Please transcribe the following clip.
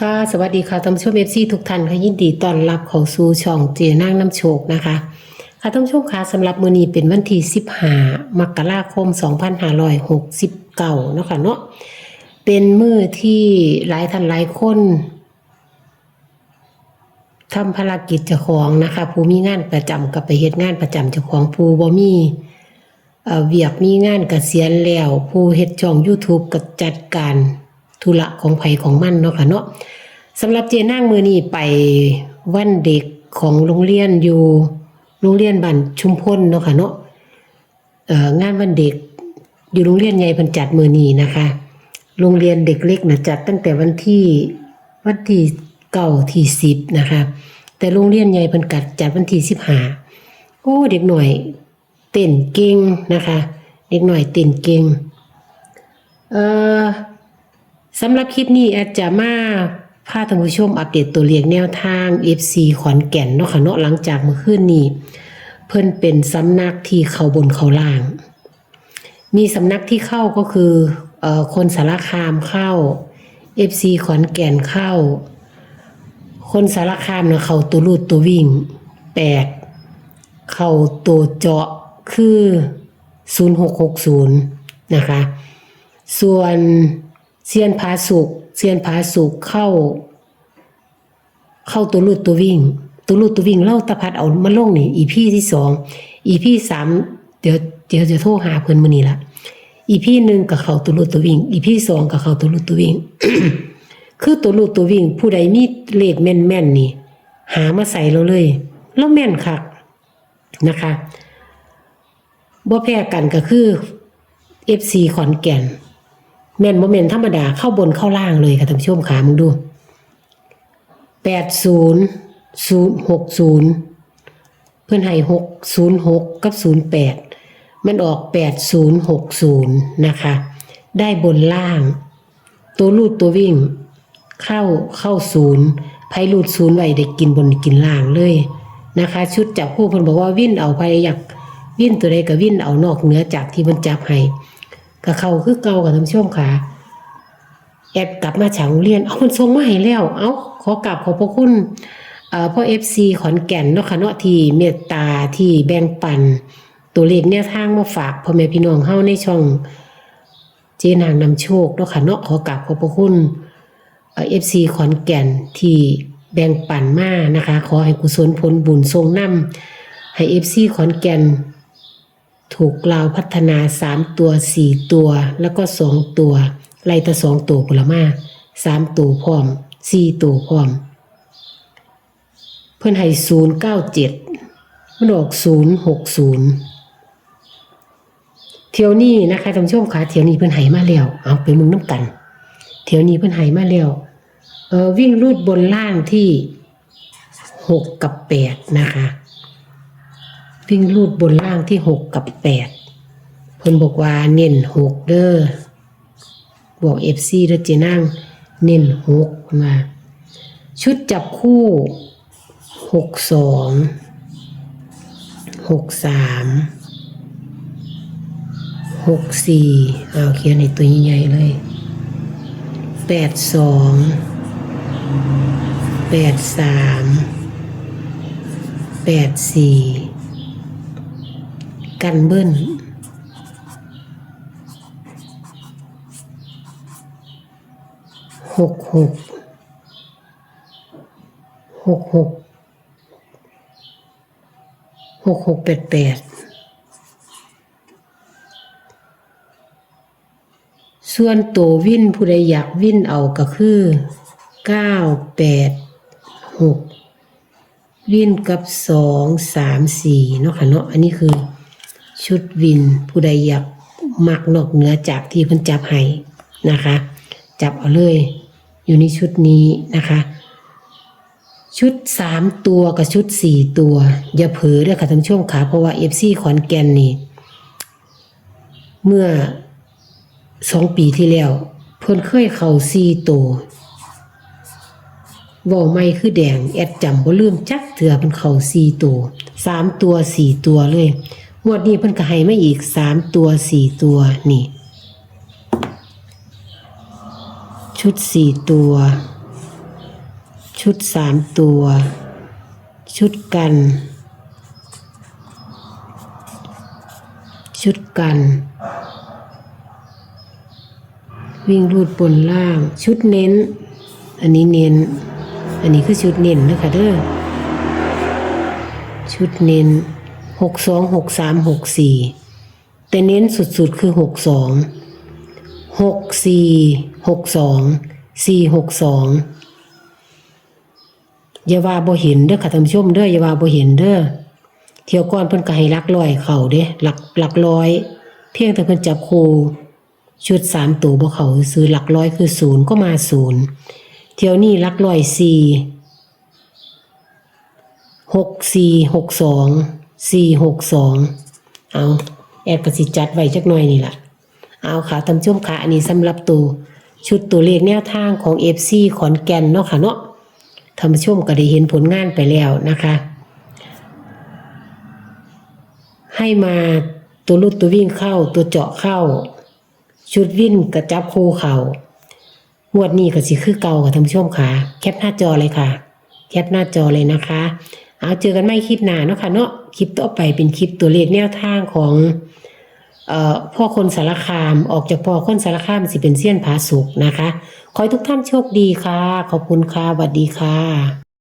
ค่ะสวัสดีค่ะท่านผู้ชมเอฟซีทุกท่านค่ะยินดีต้อนรับเข้าสู่ช่องเจนางน้ำโชคนะคะค่ะท่านผู้ชมค่ะสำหรับมื้อนี้เป็นวันที่15มกราคม 2569เนาะค่ะเนาะเป็นมื้อที่หลายท่านหลายคนทำภารกิจเจ้าของนะคะผู้มีงานประจำกับไปเฮ็ดงานประจำเจ้าของผู้บ่มีเอ่อเวียกมีงานกเกษียณแล้วผู้เฮ็ดช่อง YouTube ก็จัดการ ธุระของไผของมันเนาะค่ะเนาะสำหรับเจนางมือนี้ไปวันเด็กของโรงเรียนอยู่โรงเรียนบ้านชุมพลเนาะค่ะเนาะเอองานวันเด็กอยู่โรงเรียนใหญ่พิ่นจัดมือนีนะคะ โรงเรียนเด็กเล็กนะจัดตั้งแต่วันที่วันที่เก้าที่สิบนะคะ แต่โรงเรียนใหญ่พิ่นกัดจัดวันที่สิบห้าโอ้เด็กหน่อยเต้นเก่งนะคะ เด็กหน่อยเต้นเก่งเอ่อ สำหรับคลิปนี้แอดจะมาพาท่านผู้ชมอัปเดตตัวเลขแนวทาง FC ขอนแก่นเนาะค่ะเนาะหลังจากเมื่อคืนนี้ เพิ่นเป็นสำนักที่เข้าบนเข้าล่าง มีสำนักที่เข้าก็คือเอ่อคนสารคามเข้า FC ขอนแก่นเข้า คนสารคามนะเข้าตัวรูดตัววิ่งแปดเข้าตัวเจาะคือ 0660 นะคะ ส่วน เซียนผาสุกเซียนผาสุกเข้า เข้าตัวลูดตัววิ่ง ตัวลูดตัววิ่งเล่าตะพัดเอามาลงนี่อีพี่ที่สองอีพี่สามเดี๋ยวเดี๋ยวจะโทรหาเพิ่อนมือนี้ละอีพี่หนึ่งกับเขาตัวลูดตัววิ่ง อีพี่สองกับเขาตัวลูดตัววิ่ง คือตัวลูดตัววิ่ง ผู้ใดมีเลขแม่นแม่นๆนี่ หามาใส่เราเลย แล้วแม่นคักนะคะบ่แพ้กันก็คือ FC ขอนแก่น แม่นบ่แม่นธรรมดาเข้าบนเข้าล่างเลยค่ะท่านผู้ชมขามึงดูแปดศูนย์ศูนย์หกศูนย์เพื่อนให้หกศูนย์หกกับศูนย์แปดมันออกแปดศูนย์หกศูนย์นะคะ ได้บนล่าง ตัวลูดตัววิ่ง เข้าเข้าศูนย์ไพลูดศูนย์ไว้ได้กินบนกินล่างเลยนะคะ ชุดจับคู่เพิ่นบอกว่าวิ่นเอาไปอยากวิ่นตัวใดก็วิ่นเอานอกเหนือจากที่มันจับให้ กับเขาคือเก่ากับท่านผู้ชมค่ะ แอดกลับมาจากโรงเรียน เอามันส่งมาให้แล้ว เอาขอกลับขอพระคุณเอ่อพ่อเอฟซีขอนแก่นเนาะค่ะเนาะที่เมตตาที่แบ่งปัน ตัวเลขแนวทางมาฝากพ่อแม่พี่น้องเฮาในช่องเจนางนำโชคเนาะค่ะเนาะขอกลับขอบพระคุณเอ่อฟซีขอนแก่นที่แบ่งปันมานะคะ ขอให้กุศลผลบุญทรงนำให้เอฟซีขอนแก่น ถูกลาวพัฒนาสามตัวสี่ตัว แล้วก็สองตัวไล่ตะสองตัวผลมาสามตัวพร้อมสี่ตัวพร้อม เพื่อนให้ศูนย์เก้าเจ็ดมันออกศูนย์หกศูนย์เที่ยวนี้นะคะท่านผู้ชมคะเที่ยวนี้เพื่อนให้มาแล้วเอาไปมึงน้ำกัน เที่ยวนี้เพื่อนให้มาแล้วเออวิ่งรูดบนล่างที่หกกับแปดนะคะ วิ่งรูดบนล่างที่หกกับแปดเพิ่นบอกว่าเน้นหกเด้อบอกเอฟซีเด้อเจนั่งเน้นหกมา ชุดจับคู่หกสองหกสามหกสี่เอาเขียนในตัวใหญ่ๆเลยแปดสองแปดสามแปดสี่ กันเบิ้ลหกหกหกหกหกหกแปดแปดส่วนตัววินผู้ใดอยากวินเอาก็คือเก้าแปดหกวินกับสองสามสี่เนาะค่ะเนาะอันนี้คือ ชุดวินผู้ใดอยากมักนอกเหนือจากที่เพิ่นจับให้นะคะ จับเอาเลย อยู่ในชุดนี้นะคะ ชุดสามตัวกับชุดสี่ตัว อย่าเผลอเด้อค่ะท่านผู้ชมค่ะเพราะว่าเอฟซีขอนแก่นนี่ เมื่อสองปีที่แล้ว เพิ่นเคยเข้าสี่ตัวว้าไม่คือแดงแอดจำบ่ลืมจักเถื่อเพิ่นเข้าสี่ตัวสามตัวสี่ตัวเลย งวดนี้เพิ่นก็ให้มาอีกสามตัวสี่ตัวนี่ ชุดสี่ตัว ชุดสามตัว ชุดกัน ชุดกัน วิ่งรูดบนล่าง ชุดเน้น อันนี้เน้น อันนี้คือชุดเน้นนะคะเด้อชุดเน้น หกสองหกสามหกสี่แต่เน้นสุดๆคือหกสองหกสี่หกสองสี่หกสองอย่าว่าบ่เห็นเด้อค่ะท่านผู้ชมเด้ออย่าว่าบ่เห็นเด้อเที่ยวก่อนเพิ่นก็ให้ลักร้อยเขาเด้หลักหลักร้อย เพียงแต่เพิ่นจับคู่ชุดสามตัวบ่เขาซื้อหลักร้อยคือศูนย์ก็มาศูนย์เที่ยวนี้ลักร้อยสี่หกสี่หกสอง สี่หกสองเอาแอดกสิจัดไว้จักหน่อยนี่แหละเอาค่ะทำช่วมค่ะอันนี้สำหรับตัวชุดตัวเลขแนวทางของเอฟซีขอนแก่นเนาะค่ะเนาะทำช่วมก็ได้เห็นผลงานไปแล้วนะคะ ให้มาตัวลุดตัววิ่งเข้าตัวเจาะเข้า ชุดวิ่งกระจับคู่เข่างวดนี้ก็สิคือเก่าค่ะท่านผู้ชมค่ะแคปหน้าจอเลยค่ะ แคปหน้าจอเลยนะคะ เอาเจอกันไม่คลิปหน้าเนาะค่ะเนาะคลิปต่อไปเป็นคลิปตัวเลขแนวทางของเอ่อพ่อคนสารคามออกจากพ่อคนสารคามสิเป็นเซียนผาสุกนะคะ ขอให้ทุกท่านโชคดีค่ะ ขอบคุณค่ะสวัสดีค่ะ